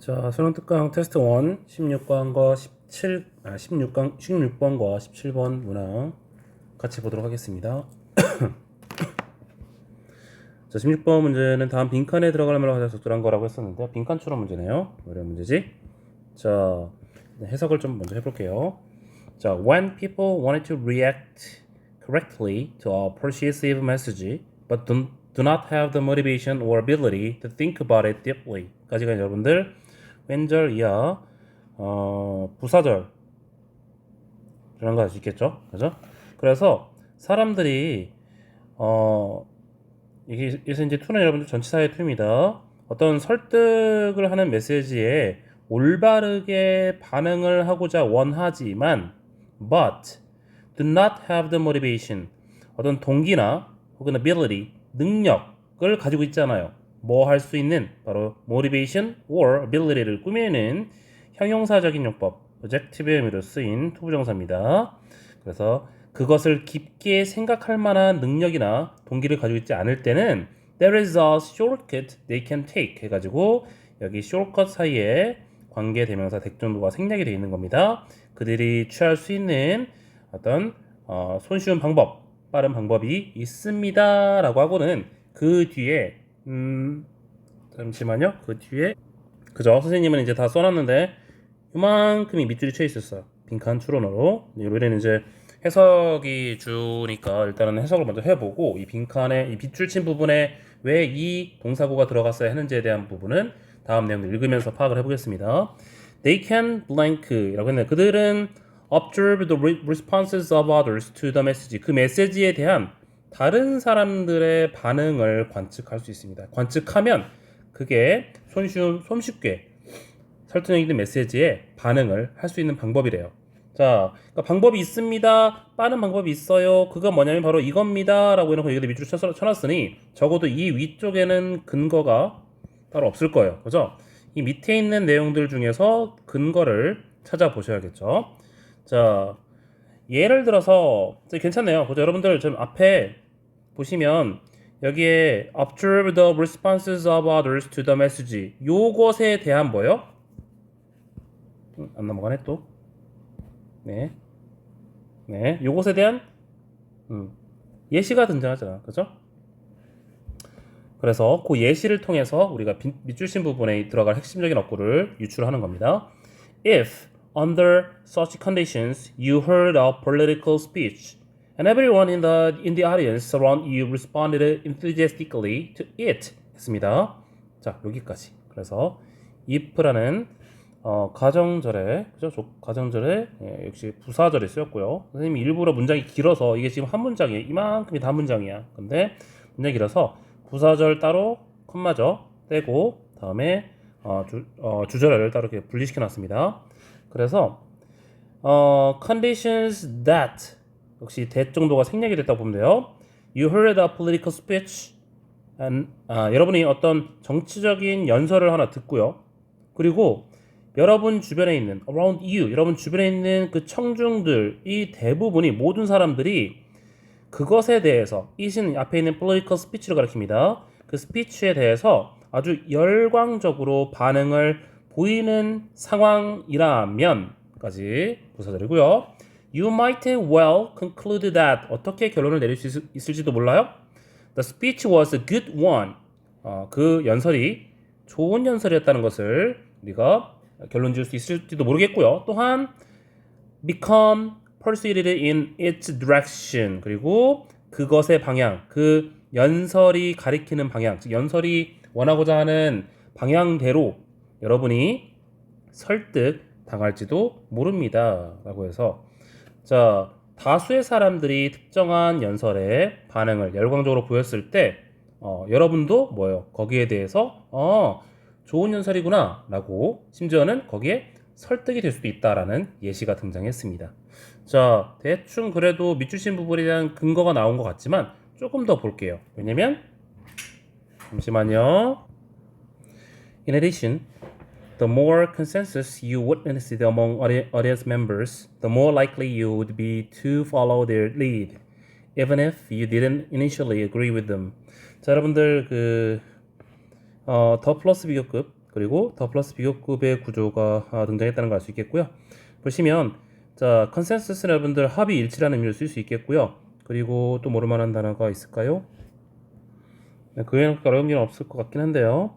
자, 수능 특강 테스트 1 16번과 17, 아, 16강, 16번과 17번 문항 같이 보도록 하겠습니다. 자, 16번 문제는 다음 빈칸에 들어가려면 가장 적절한 거라고 했었는데 빈칸처럼 문제네요. 어려운 문제지? 자, 해석을 좀 먼저 해 볼게요. 자, when people wanted to react correctly to a persuasive message, but do, do not have the motivation or ability to think about it deeply. 까지가 여러분들 왼절 이하 어, 부사절 이런 거알수 있겠죠? 그죠? 그래서 사람들이 어 이게 그래서 이제 투는 여러분들 전치사의 투입니다. 어떤 설득을 하는 메시지에 올바르게 반응을 하고자 원하지만 but do not have the motivation 어떤 동기나 혹은 ability 능력을 가지고 있잖아요. 뭐 할 수 있는 바로 motivation or ability를 꾸미는 형용사적인 용법 objectiv의 의미로 쓰인 투부정사입니다. 그래서 그것을 깊게 생각할 만한 능력이나 동기를 가지고 있지 않을 때는 there is a shortcut they can take 해가지고 여기 shortcut 사이에 관계 대명사 대정도가 생략이 되어 있는 겁니다. 그들이 취할 수 있는 어떤 어, 손쉬운 방법, 빠른 방법이 있습니다라고 하고는 그 뒤에 음 잠시만요. 그 뒤에 그죠? 선생님은 이제 다 써놨는데 이만큼이 밑줄이 쳐 있었어요. 빈칸 추론으로 이번에는 이제 해석이 주니까 일단은 해석을 먼저 해보고 이 빈칸에 이 빗줄 친 부분에 왜 이 동사구가 들어갔어야 했는지에 대한 부분은 다음 내용을 읽으면서 파악을 해보겠습니다. They can blank이라고 했는데 그들은 observe the re- responses of others to the message. 그 메시지에 대한 다른 사람들의 반응을 관측할 수 있습니다. 관측하면 그게 손쉬운, 손쉽게 설득력 있는 메시지에 반응을 할 수 있는 방법이래요. 자, 그러니까 방법이 있습니다. 빠른 방법이 있어요. 그건 뭐냐면 바로 이겁니다 라고 해놓고 여기다 밑줄 쳐- 쳐놨으니 적어도 이 위쪽에는 근거가 따로 없을 거예요. 그죠? 이 밑에 있는 내용들 중에서 근거를 찾아보셔야겠죠. 자, 예를 들어서 괜찮네요. 그죠? 여러분들 지금 앞에 보시면 여기에 observe the responses of others to the message 요것에 대한 뭐요? 음, 안 넘어가네 또. 네. 네. 요것에 대한 음, 예시가 등장하잖아. 그죠? 그래서 그 예시를 통해서 우리가 빈- 밑줄신 부분에 들어갈 핵심적인 어구를 유출하는 겁니다. If under such conditions you heard a political speech and everyone in the in the audience around you responded enthusiastically to it 했습니다. 자 여기까지. 그래서 if라는 어, 가정절에 그죠? 조- 가정절에 예, 역시 부사절이 쓰였고요. 선생님이 일부러 문장이 길어서 이게 지금 한 문장이에요. 이만큼이 다 문장이야. 근데 문장이 길어서 부사절 따로 콤마죠 떼고 다음에 어, 주, 어, 주절을 따로 이렇게 분리시켜 놨습니다. 그래서 어, conditions that 역시 대 정도가 생략이 됐다고 보면 돼요. You heard a political speech and, 아, 여러분이 어떤 정치적인 연설을 하나 듣고요. 그리고 여러분 주변에 있는 around you, 여러분 주변에 있는 그 청중들 이 대부분이 모든 사람들이 그것에 대해서 이신 앞에 있는 political speech를 가리킵니다. 그 스피치에 대해서 아주 열광적으로 반응을 보이는 상황이라면까지 부사절이고요. You might well conclude that 어떻게 결론을 내릴 수 있, 있을지도 몰라요. The speech was a good one. 어, 그 연설이 좋은 연설이었다는 것을 우리가 결론 지을 수 있을지도 모르겠고요. 또한 become persuaded in its direction 그리고 그것의 방향 그 연설이 가리키는 방향 즉 연설이 원하고자 하는 방향대로 여러분이 설득 당할지도 모릅니다 라고 해서 자 다수의 사람들이 특정한 연설에 반응을 열광적으로 보였을 때 어, 여러분도 뭐예요 거기에 대해서 어 좋은 연설이구나 라고 심지어는 거기에 설득이 될 수도 있다라는 예시가 등장했습니다. 자, 대충 그래도 밑주신 부분에 대한 근거가 나온 것 같지만 조금 더 볼게요. 왜냐면 잠시만요. In addition, the more consensus you witnessed among audi- audience members, the more likely you would be to follow their lead, even if you didn't initially agree with them. 자, 여러분들 그 어, 더 플러스 비교급 그리고 더 플러스 비교급의 구조가 아, 등장했다는 걸 알 수 있겠고요. 보시면 자 컨센서스는 여러분들 합의 일치라는 의미로 쓸 수 있겠고요. 그리고 또 모를 만한 단어가 있을까요? 네, 그 외에는 어려운 게 없을 것 같긴 한데요.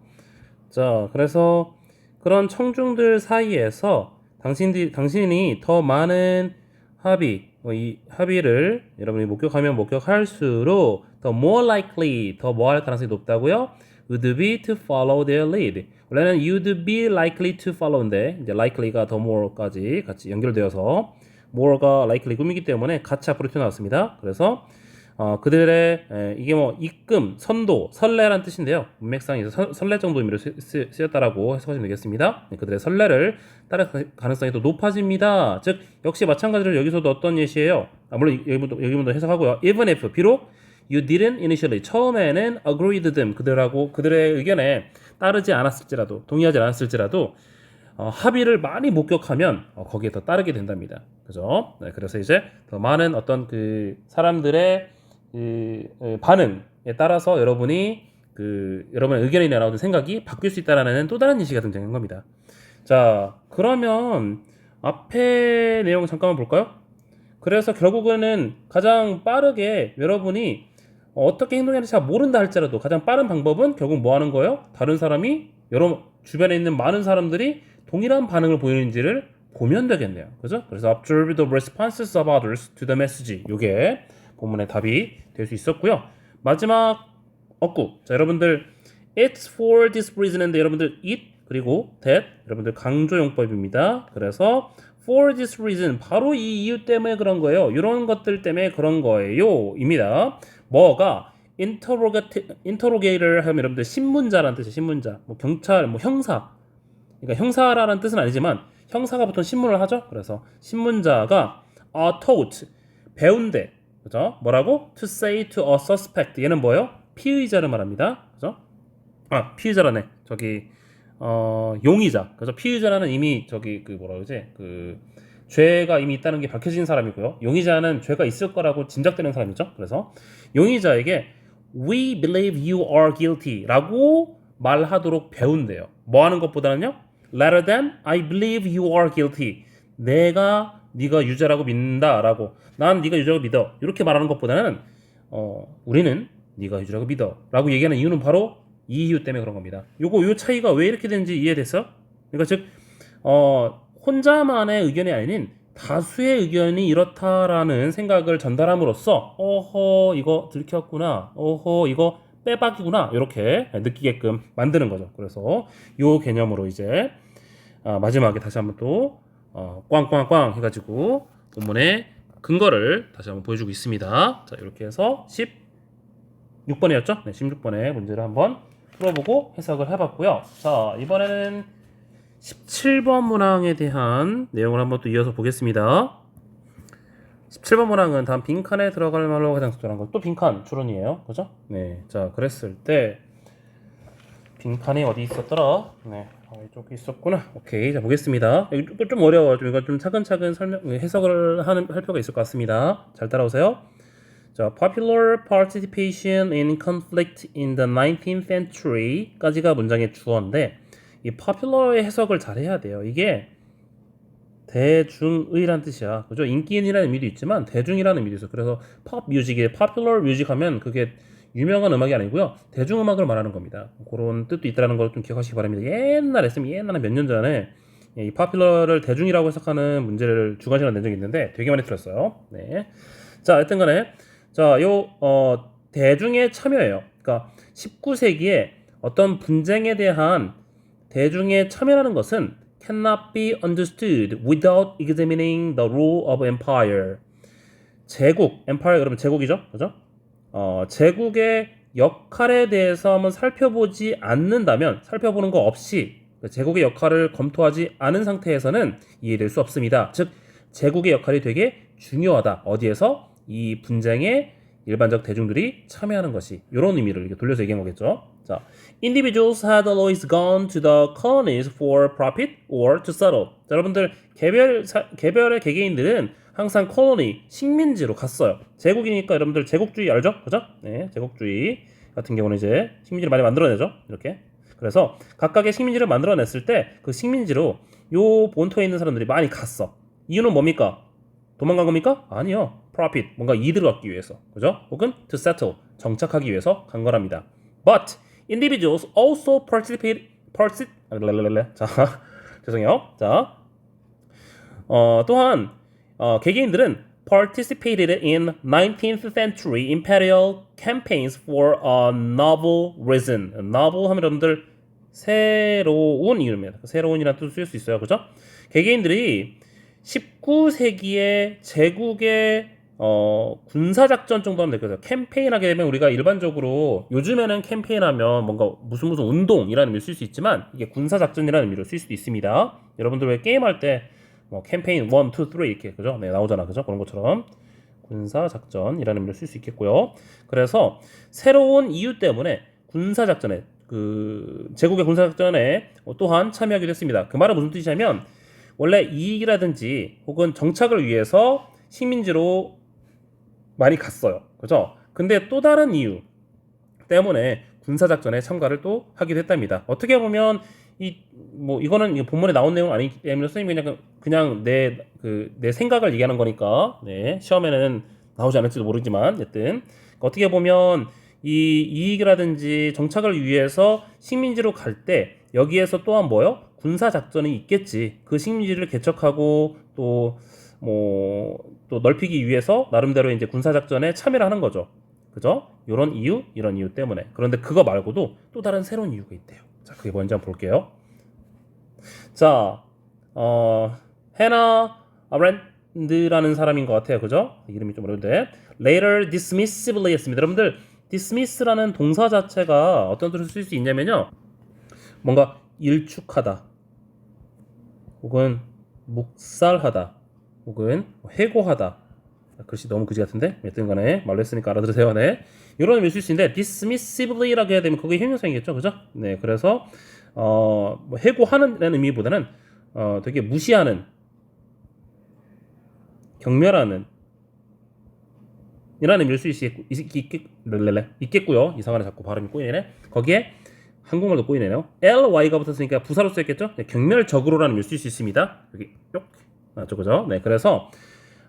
자, 그래서 그런 청중들 사이에서 당신들 당신이 더 많은 합의, 어, 이 합의를 여러분이 목격하면 목격할수록 더 more likely, 더 뭐 할 가능성이 높다고요? would be to follow their lead. 원래는 you'd be likely to follow인데 이제 likely가 더 more까지 같이 연결되어서 more가 likely 꿈이기 때문에 같이 앞으로 튀어나왔습니다. 그래서 어, 그들의 에, 이게 뭐 입금, 선도, 설레란 뜻인데요. 문맥상에서 선- 설레 정도 의미로 쓰, 쓰, 쓰 였다라고 해석하시면 되겠습니다. 네, 그들의 설레를 따를 가- 가능성이 또 높아집니다. 즉 역시 마찬가지로 여기서도 어떤 예시예요. 아, 물론 이- 여기부터 여기부터 해석하고요. Even if 비록 you didn't initially 처음에는 agree with them 그들하고 그들의 의견에 따르지 않았을지라도 동의하지 않았을지라도 어, 합의를 많이 목격하면 어, 거기에 더 따르게 된답니다. 그죠? 네, 그래서 이제 더 많은 어떤 그 사람들의 그 에, 반응에 따라서 여러분이 그 여러분의 의견이 나오는 생각이 바뀔 수 있다라는 또 다른 예시가 등장한 겁니다. 자, 그러면 앞에 내용 잠깐만 볼까요? 그래서 결국에는 가장 빠르게 여러분이 어떻게 행동해야 할지 잘 모른다 할지라도 가장 빠른 방법은 결국 뭐 하는 거예요? 다른 사람이 여러 주변에 있는 많은 사람들이 동일한 반응을 보이는지를 보면 되겠네요. 그죠? 그래서 observe the responses of others to the message. 요게 본문의 답이 될 수 있었고요. 마지막 어구. 자, 여러분들 it's for this reason인데 여러분들 it 그리고 that 여러분들 강조 용법입니다. 그래서 for this reason 바로 이 이유 때문에 그런 거예요. 이런 것들 때문에 그런 거예요.입니다. 뭐가 interrogate interrogator 하면 여러분들 신문자라는 뜻이에요. 신문자. 뭐 경찰, 뭐 형사. 그러니까 형사라는 뜻은 아니지만 형사가 보통 신문을 하죠. 그래서 신문자가 a taught 배운대. 그죠? 뭐라고? to say to a suspect. 얘는 뭐예요? 피의자를 말합니다. 그죠? 아, 피의자라네. 저기 어, 용의자. 그래서 피의자라는 이미 저기 그 뭐라 그러지? 그 죄가 이미 있다는 게 밝혀진 사람이고요. 용의자는 죄가 있을 거라고 짐작되는 사람이죠. 그래서 용의자에게 we believe you are guilty라고 말하도록 배운대요. 뭐 하는 것보다는요. rather than I believe you are guilty. 내가 네가 유죄라고 믿는다라고. 난 네가 유죄라고 믿어. 이렇게 말하는 것보다는 어, 우리는 네가 유죄라고 믿어라고 얘기하는 이유는 바로 이 이유 때문에 그런 겁니다. 요거 요 차이가 왜 이렇게 되는지 이해됐어? 그러니까 즉 어, 혼자만의 의견이 아닌 다수의 의견이 이렇다라는 생각을 전달함으로써 어허 이거 들켰구나 어허 이거 빼박이구나 이렇게 느끼게끔 만드는 거죠 그래서 요 개념으로 이제 아, 마지막에 다시 한번 또 어, 꽝꽝꽝 해가지고 본문의 근거를 다시 한번 보여주고 있습니다 자 이렇게 해서 16번이었죠 네, 16번의 문제를 한번 풀어보고 해석을 해봤고요 자 이번에는 17번 문항에 대한 내용을 한번 또 이어서 보겠습니다. 17번 문항은 다음 빈칸에 들어갈 말로 가장 적절한 것. 또 빈칸 추론이에요. 그죠? 네. 자, 그랬을 때 빈칸이 어디 있었더라? 네. 아, 이쪽에 있었구나. 오케이. 자, 보겠습니다. 이거 좀 어려워요. 좀 이거 좀 차근차근 설명 해석을 하는 할 필요가 있을 것 같습니다. 잘 따라오세요. 자, popular participation in conflict in the 19th century까지가 문장의 주어인데 이 popular의 해석을 잘 해야 돼요. 이게 대중의란 뜻이야. 그죠? 인기인이라는 의미도 있지만 대중이라는 의미도 있어. 그래서 팝 뮤직에 popular 뮤직 하면 그게 유명한 음악이 아니고요. 대중음악을 말하는 겁니다. 그런 뜻도 있다는 걸 좀 기억하시기 바랍니다. 옛날에 했으면 옛날에 몇 년 전에 이 popular를 대중이라고 해석하는 문제를 주간 시간 낸 적이 있는데 되게 많이 들었어요. 네. 자, 하여튼 간에 자, 요 어, 대중의 참여예요. 그러니까 19세기에 어떤 분쟁에 대한 대중의 참여라는 것은 cannot be understood without examining the role of empire. 제국, empire 그러면 제국이죠, 그죠? 어, 제국의 역할에 대해서 한번 살펴보지 않는다면 살펴보는 거 없이 그 제국의 역할을 검토하지 않은 상태에서는 이해될 수 없습니다. 즉 제국의 역할이 되게 중요하다. 어디에서 이 분쟁에 일반적 대중들이 참여하는 것이 이런 의미를 이렇게 돌려서 얘기한 거겠죠. 자, individuals had always gone to the colonies for profit or to settle. 자, 여러분들 개별 사, 개별의 개개인들은 항상 콜로니 식민지로 갔어요. 제국이니까 여러분들 제국주의 알죠? 그죠? 네, 제국주의 같은 경우는 이제 식민지를 많이 만들어내죠. 이렇게. 그래서 각각의 식민지를 만들어냈을 때 그 식민지로 요 본토에 있는 사람들이 많이 갔어. 이유는 뭡니까? 도망간 겁니까? 아니요. profit 뭔가 이득을 얻기 위해서 그죠? 혹은 to settle 정착하기 위해서 간 거랍니다. But individuals also participate particip 자 죄송해요. 자 어, 또한 어, 개개인들은 participated in 19th century imperial campaigns for a novel reason. novel 하면 여러분들 새로운 이유입니다. 새로운이라는 뜻을 쓸 수 있어요. 그죠? 개개인들이 19세기의 제국의 어, 군사작전 정도 하면 될거요 캠페인 하게 되면 우리가 일반적으로 요즘에는 캠페인 하면 뭔가 무슨 무슨 운동이라는 의미를 쓸 수 있지만 이게 군사작전이라는 의미로 쓸 수도 있습니다. 여러분들 왜 게임할 때 뭐 캠페인 1, 2, 3 이렇게 그죠? 네, 나오잖아. 그죠? 그런 것처럼 군사 작전이라는 의미로 쓸수 있겠고요. 그래서 새로운 이유 때문에 군사 작전에 그 제국의 군사 작전에 또한 참여하게 됐습니다. 그 말은 무슨 뜻이냐면 원래 이익이라든지 혹은 정착을 위해서 식민지로 많이 갔어요. 그죠? 근데 또 다른 이유 때문에 군사 작전에 참가를 또 하기도 했답니다. 어떻게 보면 이 뭐 이거는 본문에 나온 내용 아니기 때문에 선생님이 그냥 그냥 내 그 내 생각을 얘기하는 거니까 네 시험에는 나오지 않을지도 모르지만 어쨌든 어떻게 보면 이 이익이라든지 정착을 위해서 식민지로 갈 때 여기에서 또한 뭐요? 군사 작전이 있겠지. 그 식민지를 개척하고 또 뭐 또 넓히기 위해서 나름대로 이제 군사 작전에 참여를 하는 거죠. 그죠? 이런 이유, 이런 이유 때문에. 그런데 그거 말고도 또 다른 새로운 이유가 있대요. 자, 그게 뭔지 한번 볼게요. 자, 어, 헤나 아브랜드라는 사람인 것 같아요. 그죠? 이름이 좀 어려운데. later dismissively 했습니다. 여러분들, dismiss라는 동사 자체가 어떤 뜻을 쓸수 있냐면요. 뭔가 일축하다. 혹은 묵살하다. 혹은 해고하다. 글씨 너무 그지 같은데? 여튼 간에 말로 했으니까 알아들으세요. 네. 이런 의미를 쓸수 있는데 dismissively라고 해야 되면 그게 형용사이겠죠. 그죠? 네. 그래서 어, 뭐 해고하는 의미보다는 어, 되게 무시하는 경멸하는 이라는 의미를 쓸수 있겠고요. 이상하네 자꾸 발음이 꼬이네. 거기에 한국말도 꼬이네요. ly가 붙었으니까 부사로 쓰였겠죠? 네, 경멸적으로라는 의미를 쓸수 있습니다. 여기 뿅 맞죠, 그죠? 네, 그래서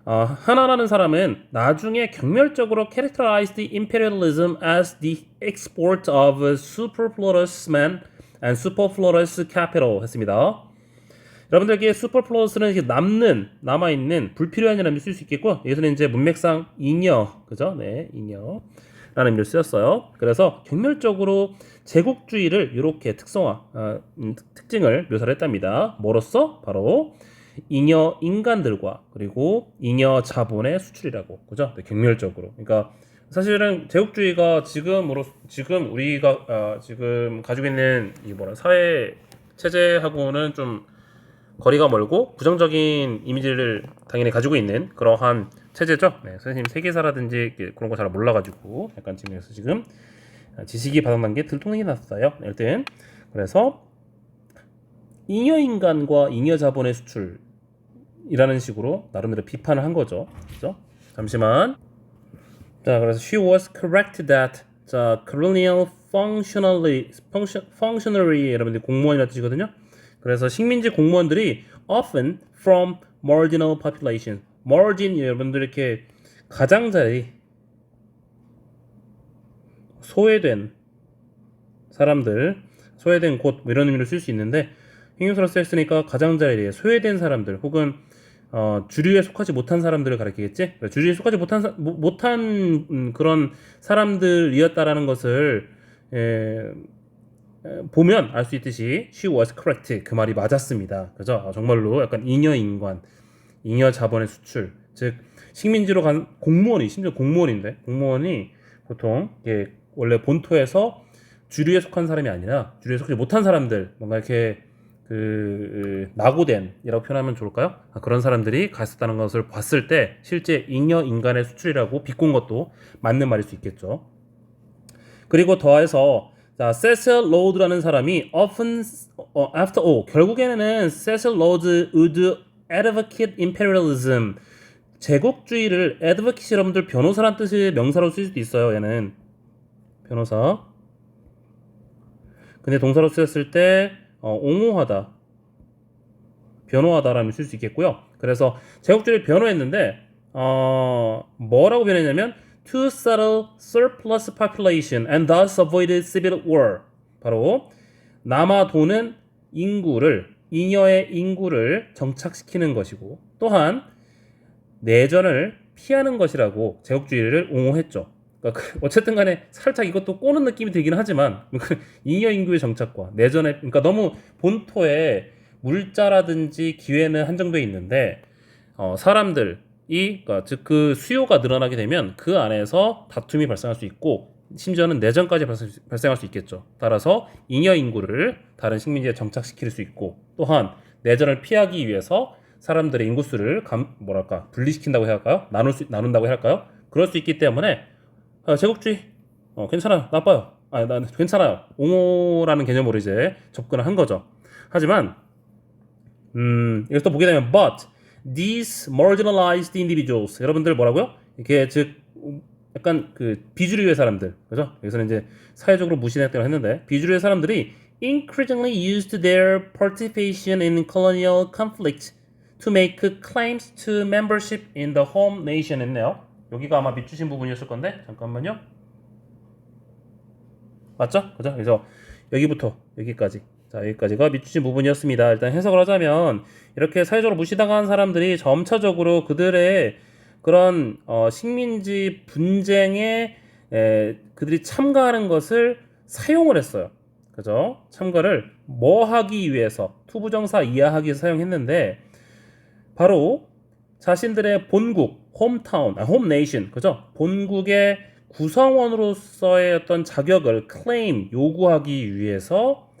어, 하나라는 사람은 나중에 경멸적으로 characterized imperialism as the export of superfluous men and superfluous capital 했습니다. 여러분들에게 superfluous는 남는 남아 있는 불필요한이라는 쓸 수 있겠고 여기서는 이제 문맥상 잉여 그죠? 네, 잉여 라는 의미로 쓰였어요. 그래서 경멸적으로 제국주의를 이렇게 특성화 어, 음, 특징을 묘사를 했답니다. 뭐로써 바로 잉여 인간들과 그리고 잉여 자본의 수출이라고 그죠? 네, 경멸적으로. 그러니까 사실은 제국주의가 지금으로 지금 우리가 어, 지금 가지고 있는 이 뭐라 사회 체제하고는 좀 거리가 멀고 부정적인 이미지를 당연히 가지고 있는 그러한 체제죠. 네, 선생님 세계사라든지 그런 거 잘 몰라가지고 약간 지금 지금 지식이 바닥난 게 들통이 났어요. 일단 그래서 잉여 인간과 잉여 자본의 수출 이라는 식으로 나름대로 비판을 한 거죠. 그죠? 잠시만. 자, 그래서 she was correct that 자, colonial functionally function, functionary 여러분들 공무원이라는 뜻이거든요. 그래서 식민지 공무원들이 often from marginal population. margin 여러분들 이렇게 가장자리 소외된 사람들, 소외된 곳뭐 이런 의미로 쓸 수 있는데 형용사로 쓰였으니까 가장자리에 소외된 사람들 혹은 어, 주류에 속하지 못한 사람들을 가리키겠지. 주류에 속하지 못한 사, 못한 음, 그런 사람들이었다라는 것을 에, 보면 알 수 있듯이 she was correct 그 말이 맞았습니다. 그죠? 아, 정말로 약간 잉여 인관, 잉여 자본의 수출, 즉 식민지로 간 공무원이 심지어 공무원인데 공무원이 보통 이게 원래 본토에서 주류에 속한 사람이 아니라 주류에 속하지 못한 사람들 뭔가 이렇게 그 낙오된이라고 표현하면 좋을까요? 아, 그런 사람들이 갔었다는 것을 봤을 때 실제 잉여 인간의 수출이라고 비꼰 것도 맞는 말일 수 있겠죠. 그리고 더해서 자, 세셀 로드라는 사람이 often 어, after all 결국에는 세셀 로드 would advocate imperialism 제국주의를 advocate 여러분들 변호사란 뜻의 명사로 쓸 수도 있어요. 얘는 변호사. 근데 동사로 쓰였을 때 어, 옹호하다, 변호하다라는 쓸수 있겠고요. 그래서 제국주의를 변호했는데 어, 뭐라고 변했냐면 to settle surplus population and thus avoided civil war. 바로 남아 도는 인구를 잉여의 인구를 정착시키는 것이고 또한 내전을 피하는 것이라고 제국주의를 옹호했죠. 그러니까 그- 어쨌든 간에 살짝 이것도 꼬는 느낌이 들긴 하지만 그 잉여 인구의 정착과 내전에 그러니까 너무 본토에 물자라든지 기회는 한정돼 있는데 어, 사람들이 그러니까 즉그 수요가 늘어나게 되면 그 안에서 다툼이 발생할 수 있고 심지어는 내전까지 발생, 발생할 수 있겠죠. 따라서 잉여 인구를 다른 식민지에 정착시킬 수 있고 또한 내전을 피하기 위해서 사람들의 인구수를 감, 뭐랄까 분리시킨다고 해야 할까요? 나눌 수, 나눈다고 해야 할까요? 그럴 수 있기 때문에 아, 제국주의 어, 괜찮아요 나빠요 아, 난 괜찮아요 옹호라는 개념으로 이제 접근을 한 거죠 하지만 음, 또 보게 되면 but these marginalized individuals 여러분들 뭐라고요? 이게 즉 약간 그 비주류의 사람들 그죠? 여기서는 이제 사회적으로 무시했다고 했는데 비주류의 사람들이 increasingly used their participation in colonial conflict to make claims to membership in the home nation 했네요. 여기가 아마 밑주신 부분이었을 건데 잠깐만요. 맞죠? 그죠? 그래서 여기부터 여기까지 자 여기까지가 밑주신 부분이었습니다. 일단 해석을 하자면 이렇게 사회적으로 무시당한 사람들이 점차적으로 그들의 그런 어, 식민지 분쟁에 에, 그들이 참가하는 것을 사용을 했어요. 그죠? 참가를 뭐 하기 위해서 투부정사 이하하기 위해서 사용했는데 바로 자신들의 본국, 홈타운, 아, 홈네이션, 그죠? 본국의 구성원으로서의 어떤 자격을 클레임 요구하기 위해서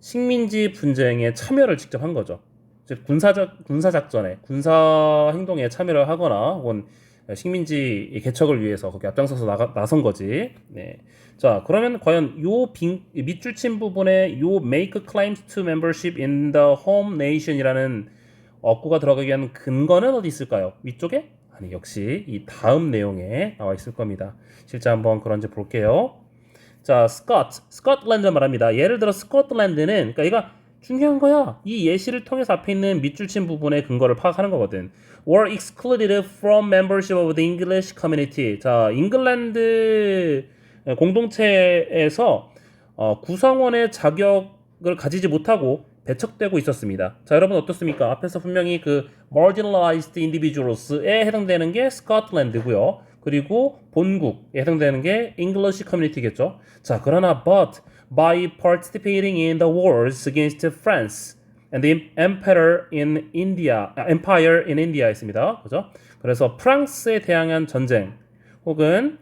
식민지 분쟁에 참여를 직접 한 거죠. 즉 군사적 군사 작전에 군사 행동에 참여를 하거나 혹은 식민지 개척을 위해서 거기 앞장서서 나가, 나선 거지. 네. 자, 그러면 과연 요 빈, 밑줄 친 부분에 요 make claims to membership in the home nation이라는 어구가 들어가기 위한 근거는 어디 있을까요? 위쪽에? 아니, 역시 이 다음 내용에 나와 있을 겁니다. 실제 한번 그런지 볼게요. 자, 스코트, 스코틀랜드 말합니다. 예를 들어 스코틀랜드는 그러니까 이거 중요한 거야. 이 예시를 통해서 앞에 있는 밑줄 친 부분의 근거를 파악하는 거거든. were excluded from membership of the English community. 자, 잉글랜드 공동체에서 어, 구성원의 자격을 가지지 못하고 배척되고 있었습니다. 자, 여러분 어떻습니까? 앞에서 분명히 그 marginalized individuals에 해당되는 게 스코틀랜드고요. 그리고 본국에 해당되는 게 English community겠죠. 자, 그러나 but by participating in the wars against France and the emperor in India, 아, empire in India 있습니다. 그죠? 그래서 프랑스에 대항한 전쟁 혹은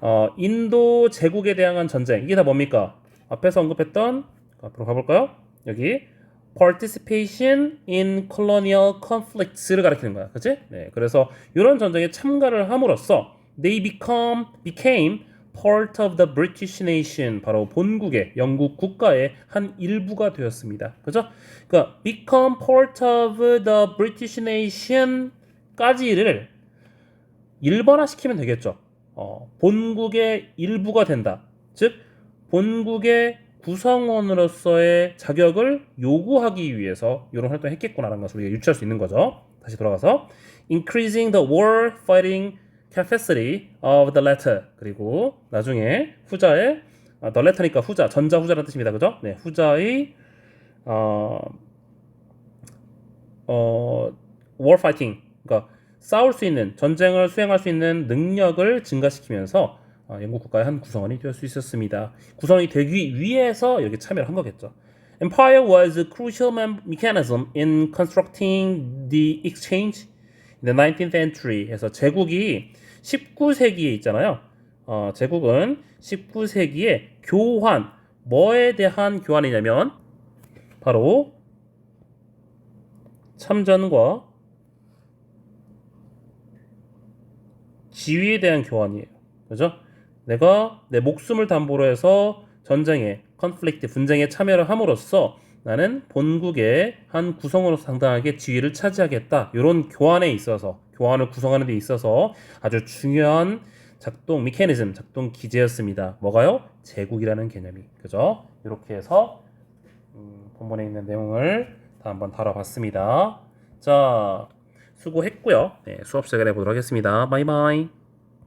어, 인도 제국에 대항한 전쟁 이게 다 뭡니까? 앞에서 언급했던 앞으로 가볼까요? 여기 participation in colonial conflicts를 가리키는 거야, 그렇지? 네, 그래서 이런 전쟁에 참가를 함으로써 they become became part of the British nation 바로 본국의 영국 국가의 한 일부가 되었습니다. 그죠? 그러니까 become part of the British nation까지를 일반화 시키면 되겠죠. 어, 본국의 일부가 된다. 즉 본국의 구성원으로서의 자격을 요구하기 위해서 이런 활동을 했겠구나라는 것을 우리가 유추할 수 있는 거죠. 다시 돌아가서 increasing the war fighting capacity of the latter 그리고 나중에 후자의 아, the letter니까 후자 전자 후자라는 뜻입니다. 그죠? 네, 후자의 어, 어, war fighting 그러니까 싸울 수 있는 전쟁을 수행할 수 있는 능력을 증가시키면서 어, 영국 국가의 한 구성원이 될 수 있었습니다. 구성원이 되기 위해서 여기 참여를 한 거겠죠. Empire was a crucial mechanism in constructing the exchange in the 19th century. 해서 제국이 19세기에 있잖아요. 어, 제국은 19세기에 교환, 뭐에 대한 교환이냐면 바로 참전과 지위에 대한 교환이에요. 그죠? 내가 내 목숨을 담보로 해서 전쟁에 컨플릭트 분쟁에 참여를 함으로써 나는 본국의 한 구성으로서 상당하게 지위를 차지하겠다. 이런 교환에 있어서 교환을 구성하는 데 있어서 아주 중요한 작동 미케니즘, 작동 기제였습니다. 뭐가요? 제국이라는 개념이. 그죠? 이렇게 해서 음, 본문에 있는 내용을 다 한번 다뤄봤습니다. 자, 수고했고요. 네, 수업 시작을 해보도록 하겠습니다. 바이바이.